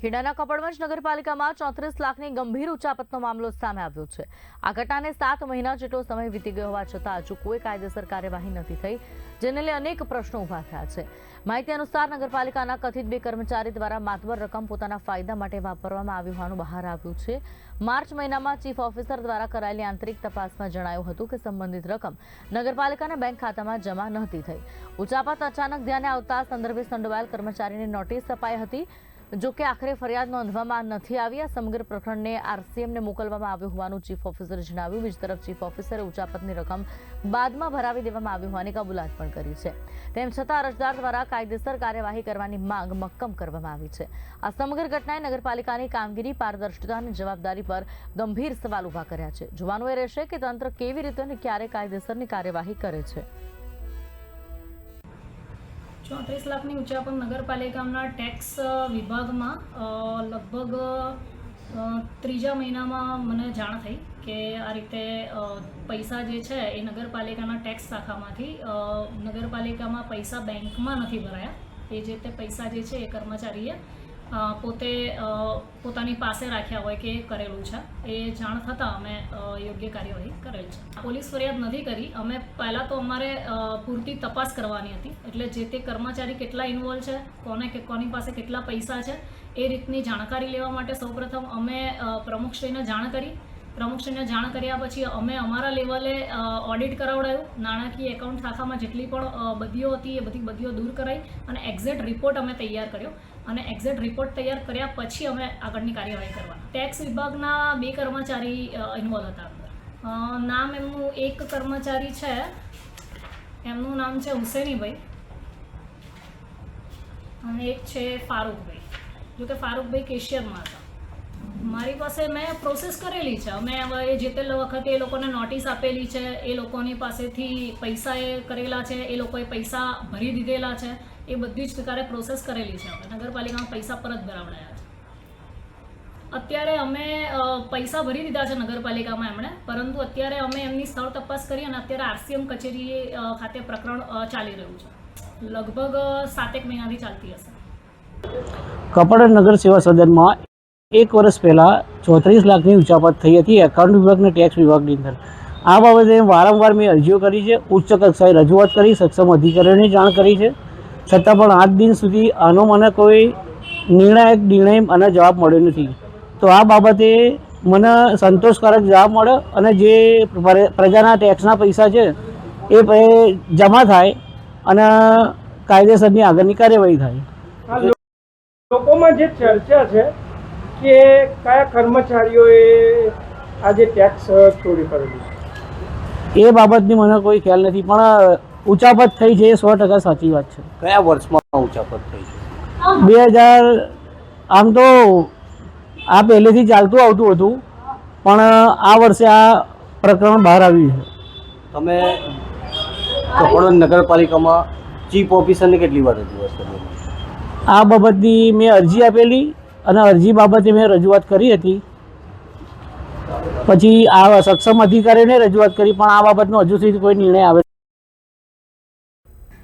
ખેડાના કપડવંજ નગરપાલિકામાં ચોત્રીસ લાખની ગંભીર ઉચાપતનો મામલો સામે આવ્યો છે. આ ઘટનાને સાત મહિના જેટલો સમય વીતી ગયો હોવા છતાં હજુ કોઈ કાયદેસર કાર્યવાહી નથી થઈ, જેને લઈ અનેક પ્રશ્નો ઊભા થયા છે. માહિતી અનુસાર નગરપાલિકાના કથિત બે કર્મચારી દ્વારા માતબર રકમ પોતાના ફાયદા માટે વાપરવામાં આવી હોવાનું બહાર આવ્યું છે. માર્ચ મહિનામાં ચીફ ઓફિસર દ્વારા કરાયેલી આંતરિક તપાસમાં જણાયું હતું કે સંબંધિત રકમ નગરપાલિકાના બેંક ખાતામાં જમા નહોતી થઈ. ઉચાપત અચાનક ધ્યાને આવતા સંદર્ભે સંડોવાયેલ કર્મચારીને નોટિસ અપાઈ હતી. જો કે આખરે ફરિયાદ નોંધવામાં નથી આવી. આ સમગ્ર પ્રકરણને આરસીએમને મોકલવામાં આવ્યું હોવાનું ચીફ ઓફિસરે જણાવ્યું. બીજી તરફ ચીફ ઓફિસરે ઉચાપતની રકમ બાદમાં ભરાવી દેવામાં આવી હોવાની કબૂલાત પણ કરી છે. તેમ છતાં અરજદાર દ્વારા કાયદેસર કાર્યવાહી કરવાની માંગ મક્કમ કરવામાં આવી છે. આ સમગ્ર ઘટનાએ નગરપાલિકાની કામગીરી, પારદર્શિતા અને જવાબદારી પર ગંભીર સવાલ ઊભા કર્યા છે. જોવાનું એ રહેશે કે તંત્ર કેવી રીતે અને ક્યારે કાયદેસરની કાર્યવાહી કરે છે. ચોત્રીસ લાખની ઉચ્ચાપન નગરપાલિકાના ટેક્સ વિભાગમાં લગભગ ત્રીજા મહિનામાં મને જાણ થઈ કે આ રીતે પૈસા જે છે એ નગરપાલિકાના ટેક્સ શાખામાંથી નગરપાલિકામાં પૈસા બેંકમાં નથી ભરાયા. એ જે તે પૈસા જે છે એ કર્મચારીએ પોતે પોતાની પાસે રાખ્યા હોય કે કરેલું છે. એ જાણ થતાં અમે યોગ્ય કાર્યવાહી કરેલ છે. પોલીસ ફરિયાદ નથી કરી. અમે પહેલાં તો અમારે પૂરતી તપાસ કરવાની હતી. એટલે જે તે કર્મચારી કેટલા ઇન્વોલ્વ છે, કોને કે, કોની પાસે કેટલા પૈસા છે, એ રીતની જાણકારી લેવા માટે સૌપ્રથમ અમે પ્રમુખશ્રીને જાણ કરી. પ્રમુખશ્રીને જાણ કર્યા પછી અમે અમારા લેવલે ઓડિટ કરાવડાયું. નાણાકીય એકાઉન્ટ શાખામાં જેટલી પણ બદીઓ હતી એ બધી બદીઓ દૂર કરાઈ અને એક્ઝેક્ટ રિપોર્ટ અમે તૈયાર કર્યો. અને એક્ઝેક્ટ રિપોર્ટ તૈયાર કર્યા પછી અમે આગળની કાર્યવાહી કરવા ટેક્સ વિભાગના બે કર્મચારી ઇન્વોલ્વ હતા. નામ એમનું એક કર્મચારી છે. એમનું નામ છે હુસેનીભાઈ. અને એક છે ફારૂકભાઈ. જો કે ફારૂકભાઈ કેશિયરમાં હતા. મારી પાસે મેં પ્રોસેસ કરેલી છે. અમે હવે જે તે વખતે એ લોકોને નોટિસ આપેલી છે, એ લોકોની પાસેથી પૈસા એ કરેલા છે, એ લોકોએ પૈસા ભરી દીધેલા છે, એ બધી જ પ્રકારે પ્રોસેસ કરેલી છે. અમે નગરપાલિકામાં પૈસા પરત ભરાવડાયા છે. અત્યારે અમે પૈસા ભરી દીધા છે નગરપાલિકામાં એમણે, પરંતુ અત્યારે અમે એમની સ્થળ તપાસ કરી અને અત્યારે આરસીએમ કચેરી ખાતે પ્રકરણ ચાલી રહ્યું છે. લગભગ સાતેક મહિનાથી ચાલતી હશે. કપડ નગર સેવા સદનમાં એક વર્ષ પહેલાં ચોત્રીસ લાખની ઉચાપત થઈ હતી એકાઉન્ટ વિભાગ અને ટેક્સ વિભાગની અંદર. આ બાબતે વારંવાર મેં અરજીઓ કરી છે, ઉચ્ચ કક્ષાએ રજૂઆત કરી, સક્ષમ અધિકારીઓને જાણ કરી છે. છતાં પણ આજ દિન સુધી આનો મને કોઈ નિર્ણાયક, નિર્ણય અને જવાબ મળ્યો નથી. તો આ બાબતે મને સંતોષકારક જવાબ મળે અને જે પ્રજાના ટેક્સના પૈસા છે, એ જમા થાય અને કાયદેસરની આગળની કાર્યવાહી થાય. લોકોમાં જે ચર્ચા છે કે કયા કર્મચારીઓએ આજે ટેક્સ ચોરી કરેલી છે? એ બાબતની મને કોઈ ખ્યાલ નથી પણ ઉચાપત થઈ છે એ સો ટકા સાચી વાત છે. કયા વર્ષમાં ઉચાપત થઈ છે? બે હજાર આમ તો આ પહેલેથી ચાલતું આવતું હતું પણ આ વર્ષે આ પ્રકરણ બહાર આવ્યું છે. તમે કપડવંજ નગરપાલિકામાં ચીફ ઓફિસરને કેટલી વાર રજૂઆત કરી આ બાબતની મેં અરજી આપેલી અને અરજી બાબતે મેં રજૂઆત કરી હતી. પછી આ સક્ષમ અધિકારીને રજૂઆત કરી, પણ આ બાબતનો હજુ સુધી કોઈ નિર્ણય આવે